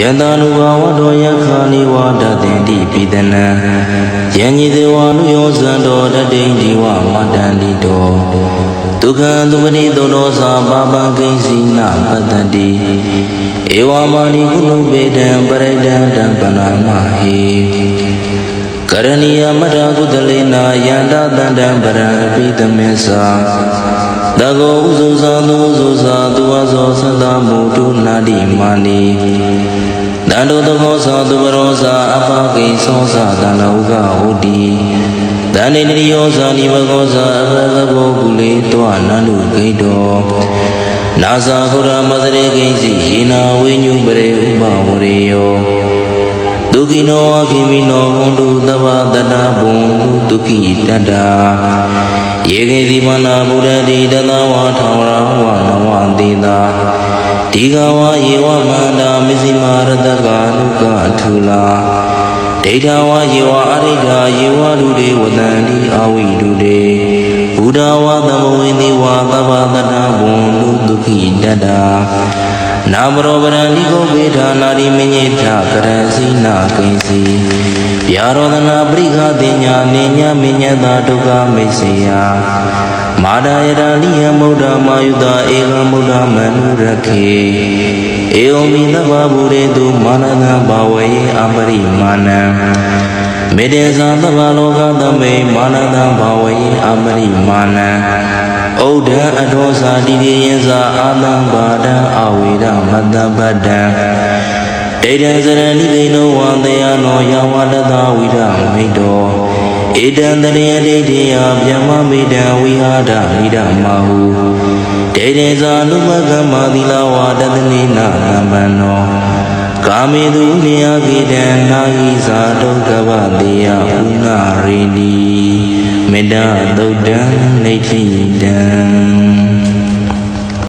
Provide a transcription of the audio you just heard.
ယတနုဘာဝတောယခာနိဝါဒတိတိပိတနံယဉ္ညိသေဝနုယောဇံတောတတိန်ဒီဝမတန္တိတောဒုက္ခံသုပတိသောတောသာပါပံကိဉ္စီနာပတ္တတိဧဝမာနိကုဏုပေတံပရိဒံတံပနာမဟိကရဏီယမတ္တကုသလေနာယန္တတန္တံပရံအပိတမေသာတကောဥဇုဇာသူဥဇုဇာသူဝဇောသတ္တမုတုနာတိမာနိ တန္တုတကောသာသူပရောသာအပကိသောသာတန္တဥကဟောတိတန္တိနိယောသာနိဘဂောသာအဘဂဘောကုလေတောနန္တုဂိတောနာဇာဟုရမသရေကိစီယေနာဝိညုပရေဥပဝရေယောဒုက္ခိနောအခိမိနောဟွန်တုသဗ္ဗတတဘုံဒုက္ခိတတ္တာယေကေတိမနာဗုဒ္ဓတိတသဝါထောရဝနဝတိတာ ဒီဃဝယေဝမန္တာမစ္စည်းမာရတကလုကထူလာဒိဋ္ဌဝယေဝအရိဋ္ဌာယေဝလူတွေဝတန္တိအဝိတုတွေဘုဒ္ဓဝသမဝိနိဝသဗ္ဗတတဘုံဒုက္ခိတတ္တာ နာမရောပရံဒီကိုပေဌာနာရိမညိထကရစီနာကိဉ္စီဗျာရောဒနာပရိခတိညာနေညမညတာဒုက္ခမိတ်စေယမာဒယတာလိယမုဒ္ဓမာယုတာဧကမုဒ္ဓမနုရခေဧဝံမိသဗ္ဗဗုရေတုမာနနာဘာဝေအပရိမာဏံမေတ္တေသာသဗ္ဗလောကသမေမာနနာဘာဝေအပရိမာဏံဩဒံအထောစာတိတိယဇာအာတံပါဒံအ ဝေဒမတ္တပတ္တံဒိဋ္ဌံစရဏိသိနောဝံတယနောယဝတတဝိရမိတောဧတံတရေဒိဋ္ဌိယဗျမမိတံဝိဟာဒမိဒမဟုဒိဋ္ဌိဇာနုပကမ္မာသီလဝါဒတနိနာသမ္ပန္နောကာမေတုနိယကိတံနာဟိဇာဒုက္ခဗတေယဥနာရိဏီမေတ္တာသုတ်တံနေဋ္ဌိတံ